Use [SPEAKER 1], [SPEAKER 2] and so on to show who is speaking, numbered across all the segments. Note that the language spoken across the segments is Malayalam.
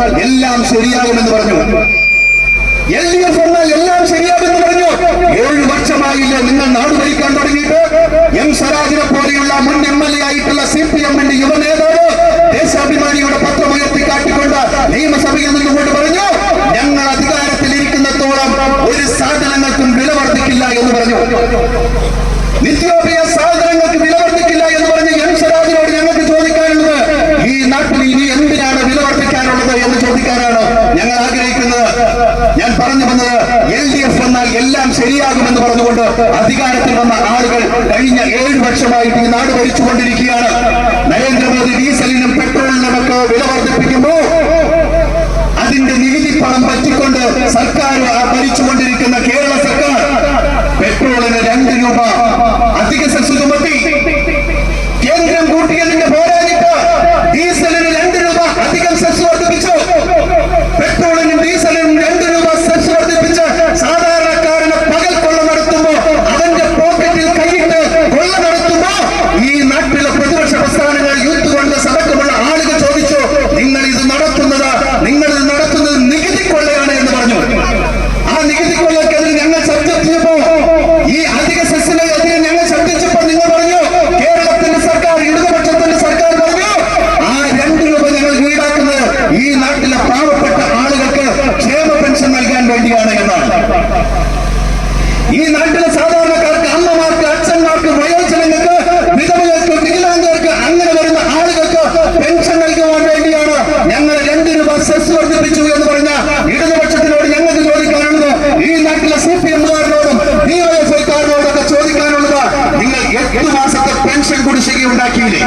[SPEAKER 1] വന്നാൽ എല്ലാം ശരിയാകുമെന്ന് പറഞ്ഞു. എൽ ഡി എഫ് വന്നാൽ എല്ലാം ശരിയാകുമെന്ന് പറഞ്ഞു. ഏഴ് വർഷമായില്ല നിങ്ങൾ നാട് ഭരിക്കാൻ തുടങ്ങിയിട്ട്. എം സ്വരാജിനെ പോലെയുള്ള മുൻ എം എൽ എ ആയിട്ടുള്ള സി പി എമ്മിന്റെ യുവ നേതാവ് ദേശാഭിമാനിയുടെ പത്രം ഉയർത്തി കാട്ടിക്കൊണ്ട് നിയമസഭയിൽ നിന്നുകൊണ്ട് പറഞ്ഞു ഞങ്ങൾ അധികാരത്തിൽ ഇരിക്കുന്നത്തോളം ഒരു സാധനങ്ങൾക്കും വില വർദ്ധിക്കില്ല എന്ന് പറഞ്ഞു. നിത്യോപയ സാധനങ്ങൾക്ക് വില വർദ്ധിക്കില്ല എന്ന് പറഞ്ഞ് എം സ്വരാജിനോട് ഞങ്ങൾക്ക് ചോദിക്കാനുള്ളത് ഈ നാട്ടിൽ ഇനി എന്തിനാണ് വില വർദ്ധിക്കാനുള്ളത് എന്ന് ചോദിക്കാനാണ് ഞങ്ങൾ ആഗ്രഹിക്കുന്നത് ഞാൻ പറഞ്ഞു വന്നത് എൽ ഡി എഫ് വന്നാൽ എല്ലാം ശരിയാകുമെന്ന് പറഞ്ഞുകൊണ്ട് അധികാരത്തിൽ വന്ന ആളുകൾ കഴിഞ്ഞ ഏഴ് വർഷമായിട്ട് ഈ നാട് ഭരിച്ചുകൊണ്ടിരിക്കുകയാണ്. നരേന്ദ്രമോദി ഡീസലിനും പെട്രോളിനും ഒക്കെ വില വർദ്ധിപ്പിക്കുമ്പോൾ അതിന്റെ നികുതി പണം പറ്റിക്കൊണ്ട് സർക്കാർ ആ ഭരിച്ചുകൊണ്ടിരിക്കുന്ന കേരള സർക്കാർ പെട്രോളിന് രണ്ട് രൂപ അധിക സെസ് ചുമത്തി കേന്ദ്രം കൂട്ടിയതിന്റെ പോരാഞ്ഞിട്ട് ഡീസലിന് രണ്ട് രൂപ അധികം സെസ് വർദ്ധിപ്പിച്ചു പെട്രോളിനും ഡീസലിനും രണ്ട് രൂപ സെസ് വർദ്ധിപ്പിച്ച് സാധാരണക്കാരന് പകൽ കൊള്ള നടത്തുമ്പോ അവന്റെ പോക്കറ്റിൽ കൈയിട്ട് കൊള്ള നടത്തുമ്പോ ഈ നാട്ടിലെ പ്രതിപക്ഷ പ്രസ്ഥാനങ്ങൾ യൂത്ത് കോൺഗ്രസ് അടക്കമുള്ള ആളുകൾ ചോദിച്ചു നിങ്ങൾ ഇത് നടത്തുന്നത് നിങ്ങൾ ഇത് നടത്തുന്നത് നികുതി കൊള്ളയാണ് എന്ന് പറഞ്ഞു ആ നികുതി കൊള്ളക്കെതിരെ ഞങ്ങൾ ശബ്ദിച്ചപ്പോ ഈ അധിക സെസ്സിനെതിരെ ഞങ്ങൾ ശബ്ദിച്ചപ്പോൾ നിങ്ങൾ പറഞ്ഞു കേരളത്തിന്റെ സർക്കാർ ഇടതുപക്ഷത്തിന്റെ സർക്കാർ പറഞ്ഞു ആ രണ്ട് രൂപ ഞങ്ങൾ ഈടാക്കുന്നത് ഈ നാട്ടിലെ പാവപ്പെട്ട ആളുകൾക്ക് ക്ഷേമ പെൻഷൻ എന്നാണ് ഈ നാട്ടിലെ സാധാരണക്കാർക്ക് അമ്മമാർക്ക് അച്ഛന്മാർക്ക് വയോജനങ്ങൾക്ക് വിധവകൾക്ക് വികലാംഗർക്ക് അങ്ങനെ വരുന്ന ആളുകൾക്ക് പെൻഷൻ നൽകുവാൻ വേണ്ടിയാണ് ഞങ്ങൾ രണ്ട് രൂപ സെസ് വർദ്ധിപ്പിച്ചു എന്ന് പറഞ്ഞ ഇടതുപക്ഷത്തിനോട് ഞങ്ങൾക്ക് ചോദിക്കാനുള്ളത്. ഈ നാട്ടിലെ സി പി എമ്മുകാരനോടും ഡിവൈഎഫ്ഐക്കാരനോടൊക്കെ ചോദിക്കാനുള്ളത് നിങ്ങൾ എട്ട് മാസത്തെ പെൻഷൻ കുടിശ്ശിക ഉണ്ടാക്കിയില്ലേ?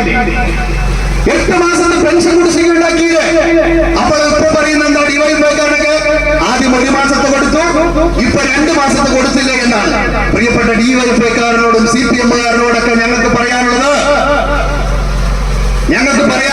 [SPEAKER 1] എട്ട് മാസത്തെ പെൻഷൻ കുടിശ്ശിക ഉണ്ടാക്കിയില്ലേ? അപ്പോൾ ഇപ്പൊ പറയുന്ന എന്താ ഒരു മാസത്തെ കൊടുത്തു ഇപ്പൊ രണ്ട് മാസത്തെ കൊടുത്തില്ല എന്നാണ്. പ്രിയപ്പെട്ട ഡിവൈഎഫ്ഐക്കാരനോടും സി പി എമ്മുകാരനോടൊക്കെ ഞങ്ങൾക്ക് പറയാനുള്ളത്. ഞങ്ങൾക്ക് പറയാൻ